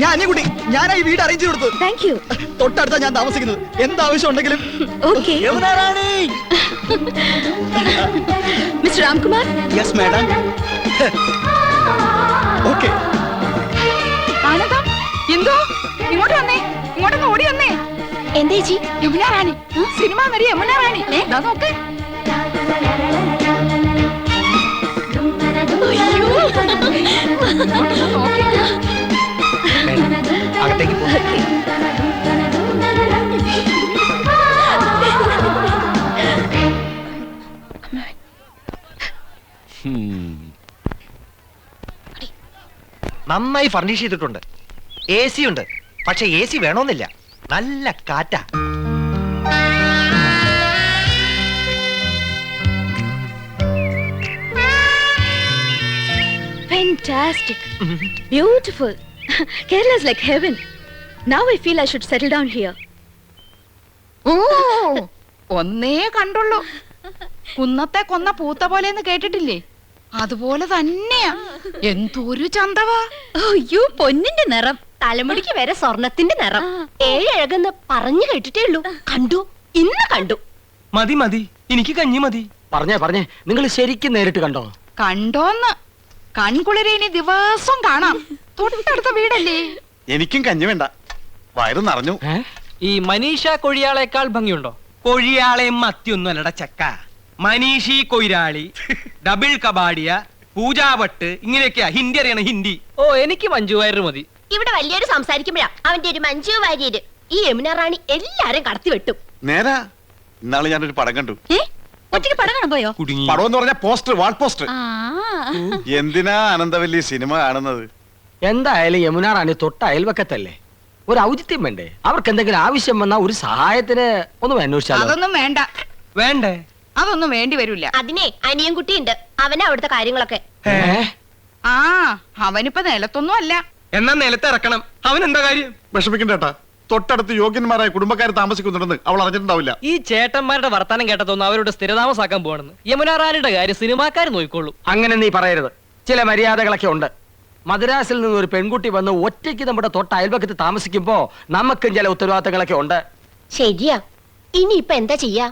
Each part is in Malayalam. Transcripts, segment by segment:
ഞാൻ അനിയൻകുട്ടി ഞാനാ ഈ വീട് അറേഞ്ച് കൊടുത്തു താങ്ക് യു തൊട്ടടുത്താ ഞാൻ താമസിക്കുന്നത്. എന്താവശ്യം ഉണ്ടെങ്കിലും? Okay mister Ramkumar yes madam okay ആനന്ദം എന്തോ ഇങ്ങോട്ട് വന്നേ. ഇങ്ങോട്ടൊന്ന് ഓടി വന്നേ. എന്തേ ജി യമുന റാണി സിനിമ നടി യമുന റാണി നോക്ക്. നന്നായി ഫർണിഷ് ചെയ്തിട്ടുണ്ട് എ സി ഉണ്ട് പക്ഷെ എ സി വേണമെന്നില്ല നല്ല കാറ്റാ Fantastic. Mm -hmm. Beautiful. Kerala is like heaven. Now I feel I should settle down here. ഓ ഒന്നേ കണ്ടുള്ളൂ കുന്നത്തെ കൊന്ന പൂത്ത പോലെന്ന് കേട്ടിട്ടില്ലേ? അതുപോലെ തന്നെയാ. എന്തൊരു ചന്തവാ. അയ്യോ പൊന്നിന്റെ നിറം. തലമുടിക്ക് വരെ സ്വർണത്തിന്റെ നിറം. ഏഴഴകെന്ന് പറഞ്ഞു കേട്ടിട്ടേ ഉള്ളൂ. കണ്ടു ഇന്ന് കണ്ടു. മതി മതി. എനിക്ക് കഞ്ഞി മതി. പറഞ്ഞേ പറഞ്ഞേ. നിങ്ങൾ ശരിക്കും നേരിട്ട് കണ്ടോ? കണ്ടോന്ന്. കൺകുളിരെ ഇനി ദിവസം കാണാം. തൊട്ടടുത്ത വീടല്ലേ? എനിക്കും കഞ്ഞി വേണ്ട. വയറ് നിറഞ്ഞു. ഈ മനീഷ കൊഴിയാളേക്കാൾ ഭംഗിയുണ്ടോ? കൊഴിയാളെയും മത്തിയൊന്നും അല്ലട ചക്ക. മനീഷി കൊയിരാളി ഡബിൾ കബാഡിയ പൂജാവട്ട് ഇങ്ങനെയൊക്കെയാ. ഹിന്ദി അറിയണം ഹിന്ദി. ഓ എനിക്ക് മഞ്ജു വാര്യർ മതി. ഇവിടെ വലിയൊരു സംസാരിക്കുമ്പോഴാ അവന്റെ ഒരു മഞ്ജു വാര്യര് ഈ യമുന റാണി എല്ലാരും കടത്തി വെട്ടും. നേരാ? ഇന്നാൾ ഞാനൊരു പടം കണ്ടു. ഏ? ഒറ്റയ്ക്ക് പടം കാണാൻ പോയോ? കുടുങ്ങി. പടം എന്ന് പറഞ്ഞ പോസ്റ്റർ വാൾ പോസ്റ്റർ. ആ. എന്തിനാ ആനന്ദവല്ലി സിനിമ കാണുന്നത്? എന്തായാലും യമുന റാണി തൊട്ട അയൽവക്കത്തല്ലേ? ഒരു ഔചിത്യം വേണ്ടേ? അവർക്ക് എന്തെങ്കിലും ആവശ്യം വന്നാൽ ഒരു സഹായത്തിന് ഒന്നും അന്വേഷിച്ചാൽ അതൊന്നും വേണ്ട. വേണ്ടേ? അതൊന്നും വേണ്ടി വരൂല അതിനെ അനിയൻ കുട്ടിയുണ്ട് അവനെ അവിടുത്തെ കാര്യങ്ങളൊക്കെ. ആ അവനിപ്പോ നിലത്തൊന്നും അല്ല. എന്നാ നിലത്ത് ഇറക്കണം അവൻ എന്താ കാര്യം? വിഷമിക്കണ്ടേട്ടാ തൊട്ടടുത്ത് യോഗ്യന്മാരായ കുടുംബക്കാരെ താമസിക്കുന്നുണ്ടെന്ന് അവൾ അറിഞ്ഞിട്ടുണ്ടാവില്ല. ഈ ചേട്ടന്മാരുടെ വർത്താനം കേട്ടതൊന്നും അവരോട് സ്ഥിരതാമസാക്കാൻ പോകണമെന്ന് യമുനാറാനിയുടെ കാര്യം സിനിമാക്കാർ നോക്കിക്കോളൂ. അങ്ങനെ നീ പറയരുത്. ചില മര്യാദകളൊക്കെ ഉണ്ട്. മദ്രാസിൽ നിന്ന് ഒരു പെൺകുട്ടി വന്ന് ഒറ്റയ്ക്ക് നമ്മുടെ തൊട്ട അയൽവക്കത്ത് താമസിക്കുമ്പോ നമുക്കും ചില ഉത്തരവാദിത്തങ്ങളൊക്കെ ഉണ്ട്. ശരിയാ. ഇനി ഇപ്പൊ എന്താ ചെയ്യാ?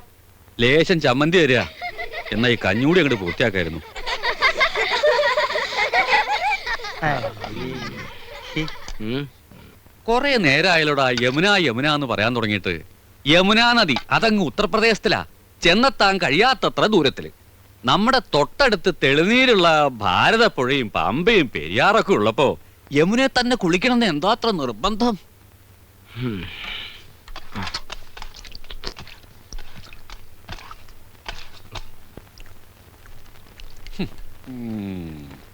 ലേശം ചമ്മന്തി തരിക. എന്നാ ഈ കഞ്ഞൂടി അങ്ങോട്ട് പൂർത്തിയാക്കായിരുന്നു. കൊറേ നേരായാലോടാ യമുന യമുന എന്ന് പറയാൻ തുടങ്ങിയിട്ട്. യമുനാ നദി അതങ്ങ് ഉത്തർപ്രദേശത്തിലാ. ചെന്നെത്താൻ കഴിയാത്തത്ര ദൂരത്തിൽ. നമ്മുടെ തൊട്ടടുത്ത് തെളിനീരുള്ള ഭാരതപ്പുഴയും പമ്പയും പെരിയാറൊക്കെ ഉള്ളപ്പോ യമുനെ തന്നെ കുളിക്കണമെന്ന് എന്താ അത്ര നിർബന്ധം? 嗯。